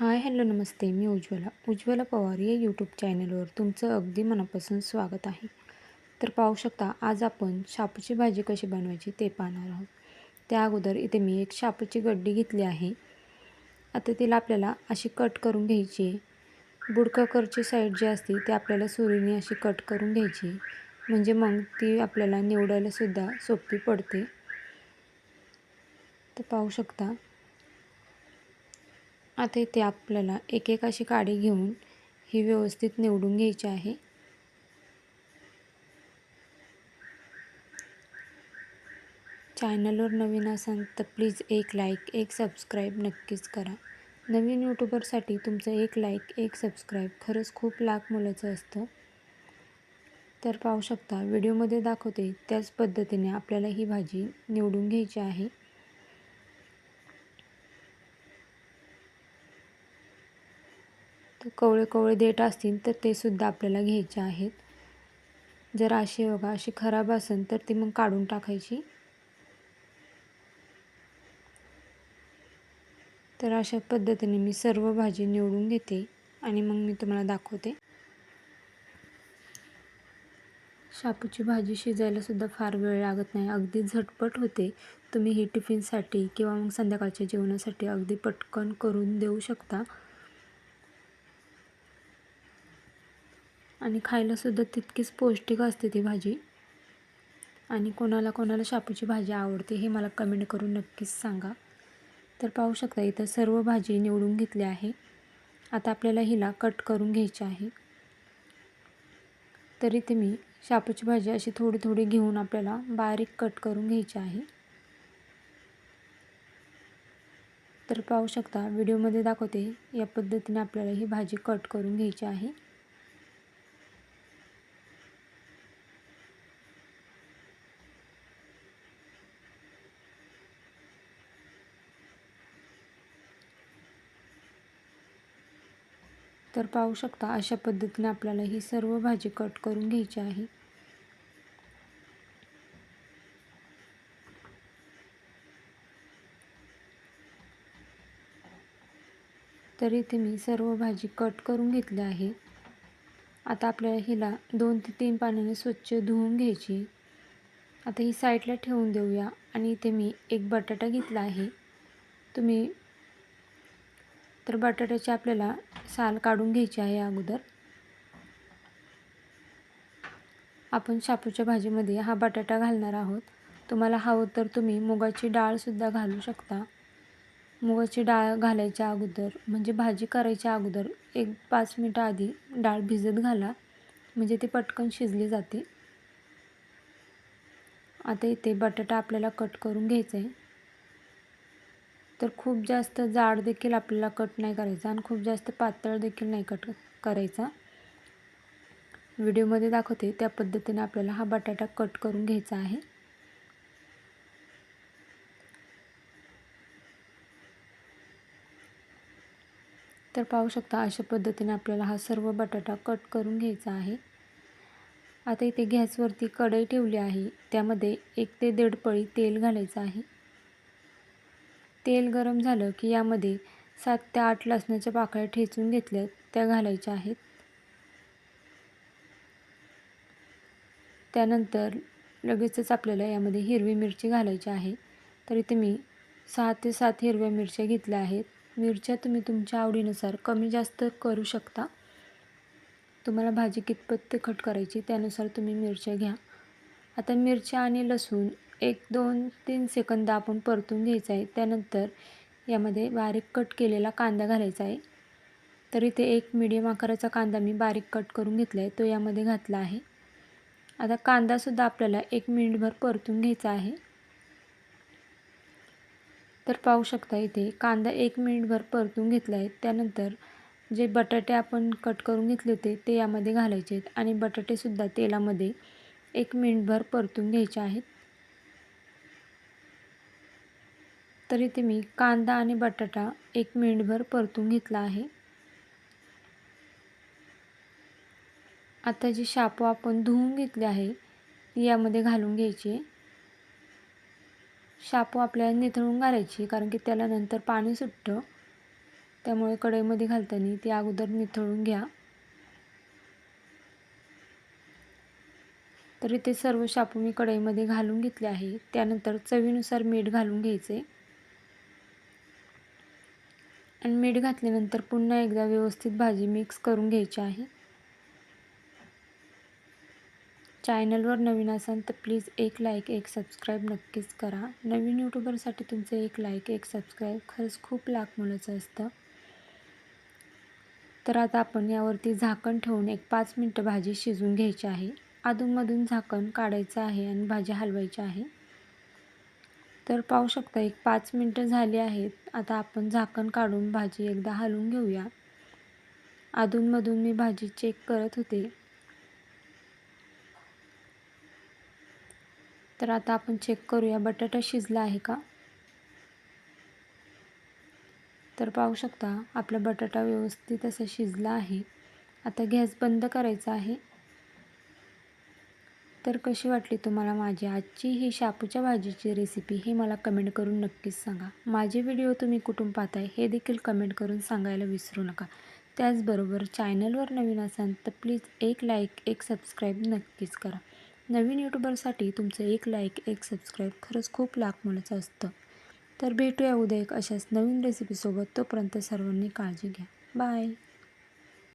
हाय hello नमस्ते. मी उज्ज्वला. उज्ज्वला पवार या यूट्यूब चॅनलवर तुमचं अगदी मनापासून स्वागत आहे. तर पाहू शकता आज आपण शापूची भाजी कशी बनवायची ते पाहणार आहोत. त्या अगोदर इथे मी एक शापूची गड्डी घेतली आहे. आता तिला आपल्याला अशी कट करून घ्यायची आहे. बुडकाकरची साईड जी असते ती आपल्याला सुरीने अशी कट करून घ्यायची म्हणजे मग ती आपल्याला निवडायलासुद्धा सोपी पडते. तर पाहू शकता आता इथे आपल्याला एक एक अशी काडी घेऊन ही व्यवस्थित निवडून घ्यायची आहे. चॅनलवर नवीन असाल तर प्लीज एक लाईक एक सबस्क्राईब नक्कीच करा. नवीन यूट्यूबरसाठी तुमचं एक लाईक एक सबस्क्राईब खरंच खूप लाख मुलाचं असतं. तर पाहू शकता व्हिडिओमध्ये दाखवते त्याच पद्धतीने आपल्याला ही भाजी निवडून घ्यायची आहे. तर कवळे कवळे देठ असतील तर ते सुद्धा आपल्याला घ्यायचे आहेत. जर अशी बघा अशी खराब असेल तर ती मग काढून टाकायची. तर अशा पद्धतीने मी सर्व भाजी निवडून घेते आणि मग मी तुम्हाला दाखवते. शापूची भाजी शिजायला सुद्धा फार वेळ लागत नाही. अगदी झटपट होते. तुम्ही ही टिफिनसाठी किंवा मग संध्याकाळच्या जेवणासाठी अगदी पटकन करून देऊ शकता. आणि खायलासुद्धा तितकीच पौष्टिक असते ती भाजी. आणि कोणाला कोणाला शापूची भाजी आवडते हे मला कमेंट करून नक्कीच सांगा. तर पाहू शकता इथं सर्व भाजी निवडून घेतली आहे. आता आपल्याला हिला कट करून घ्यायची आहे. तर इथे मी शापूची भाजी अशी थोडी थोडी घेऊन आपल्याला बारीक कट करून घ्यायची आहे. तर पाहू शकता व्हिडिओमध्ये दाखवते या पद्धतीने आपल्याला ही भाजी कट करून घ्यायची आहे. तर पाहू शकता अशा पद्धतीने आपल्याला ही सर्व भाजी कट करून घ्यायची आहे. तर इथे मी सर्व भाजी कट करून घेतली आहे आता आपल्याला हिला दोन ते तीन पाण्याने स्वच्छ धुवून घ्यायची. आता ही साईडला ठेवून देऊया. आणि इथे मी एक बटाटा घेतला आहे. तुम्ही तर बटाट्याची आपल्याला साल काढून घ्यायची आहे अगोदर. आपण शापूच्या भाजीमध्ये हा बटाटा घालणार आहोत. तुम्हाला हवं तर तुम्ही मुगाची डाळसुद्धा घालू शकता. मुगाची डाळ घालायच्या अगोदर म्हणजे भाजी करायच्या अगोदर एक पाच मिनटं आधी डाळ भिजत घाला म्हणजे ती पटकन शिजली जाते. आता इथे बटाटा आपल्याला कट करून घ्यायचा आहे. तर खूप जास्त जाड देखील आपल्याला कट नाही करायचा आणि खूप जास्त पातळ देखील नाही कट करायचा. व्हिडिओमध्ये दाखवते त्या पद्धतीने आपल्याला हा बटाटा कट करून घ्यायचा आहे. तर पाहू शकता अशा पद्धतीने आपल्याला हा सर्व बटाटा कट करून घ्यायचा आहे. आता इथे गॅसवरती कढई ठेवली आहे. त्यामध्ये एक ते दीड पळी तेल घालायचं आहे. तेल गरम झालं की यामध्ये सात ते आठ लसणाच्या पाकळ्या ठेचून घेतल्या त्या घालायच्या आहेत. त्यानंतर लगेचच आपल्याला यामध्ये हिरवी मिरची घालायची आहे. तर इथे मी सहा ते सात हिरव्या मिरच्या घेतल्या आहेत. मिरच्या तुम्ही तुमच्या आवडीनुसार कमी जास्त करू शकता. तुम्हाला भाजी कितपत तिखट करायची त्यानुसार तुम्ही मिरच्या घ्या. आता मिरच्या आणि लसूण एक दोन तीन सेकंद आपण परतून घ्यायचं आहे. त्यानंतर यामध्ये बारीक कट केलेला कांदा घालायचा आहे. तर इथे एक मीडियम आकाराचा कांदा मी बारीक कट करून घेतला आहे तो यामध्ये घातला आहे. आता कांदासुद्धा आपल्याला एक मिनिटभर परतून घ्यायचा आहे. तर पाहू शकता इथे कांदा एक मिनिटभर परतून घेतला आहे त्यानंतर जे बटाटे आपण कट करून घेतले होते ते यामध्ये घालायचे आहेत. आणि बटाटेसुद्धा तेलामध्ये एक मिनिटभर परतून घ्यायचे आहेत. तर इथे मी कांदा आणि बटाटा एक मिनिटभर परतून घेतला आहे. आता जी शापू आपण धुवून घेतली आहे ती यामध्ये घालून घ्यायची. शापू आपल्याला निथळून घालायची कारण की त्याला नंतर पाणी सुटतं. त्यामुळे कढईमध्ये घालताना ती अगोदर निथळून घ्या. तर इथे सर्व शापू मी कढईमध्ये घालून घेतले आहे. त्यानंतर चवीनुसार मीठ घालून घ्यायचे. आणि मीठ घातल्यानंतर पुन्हा एकदा व्यवस्थित भाजी मिक्स करून घ्यायची आहे. चॅनलवर नवीन असाल तर प्लीज एक लाईक एक सबस्क्राईब नक्कीच करा. नवीन यूट्यूबरसाठी तुमचं एक लाईक एक सबस्क्राईब खरंच खूप लाख मुलाचं असतं. तर आता आपण यावरती झाकण ठेवून एक पाच मिनटं भाजी शिजवून घ्यायची आहे. अधूनमधून झाकण काढायचं आहे आणि भाजी हलवायची आहे. तर पाहू शकता एक पाच मिनटं झाली आहेत. आता आपण झाकण काढून भाजी एकदा हलवून घेऊया. अधूनमधून मी भाजी चेक करत होते. तर आता आपण चेक करूया बटाटा शिजला आहे का? तर पाहू शकता आपला बटाटा व्यवस्थित असा शिजला आहे. आता गॅस बंद करायचा आहे. तर कशी वाटली तुम्हाला माझी आजची ही शापूच्या भाजीची रेसिपी हे मला कमेंट करून नक्कीच सांगा. माझे व्हिडिओ तुम्ही कुठून पाहताय हे देखील कमेंट करून सांगायला विसरू नका. त्याचबरोबर चॅनलवर नवीन असाल तर प्लीज एक लाईक एक सबस्क्राईब नक्कीच करा. नवीन यूट्यूबरसाठी तुमचं एक लाईक एक सबस्क्राईब खरंच खूप लाख मुलाचं असतं. तर भेटूया उद्या एक अशाच नवीन रेसिपीसोबत तोपर्यंत सर्वांनी काळजी घ्या. बाय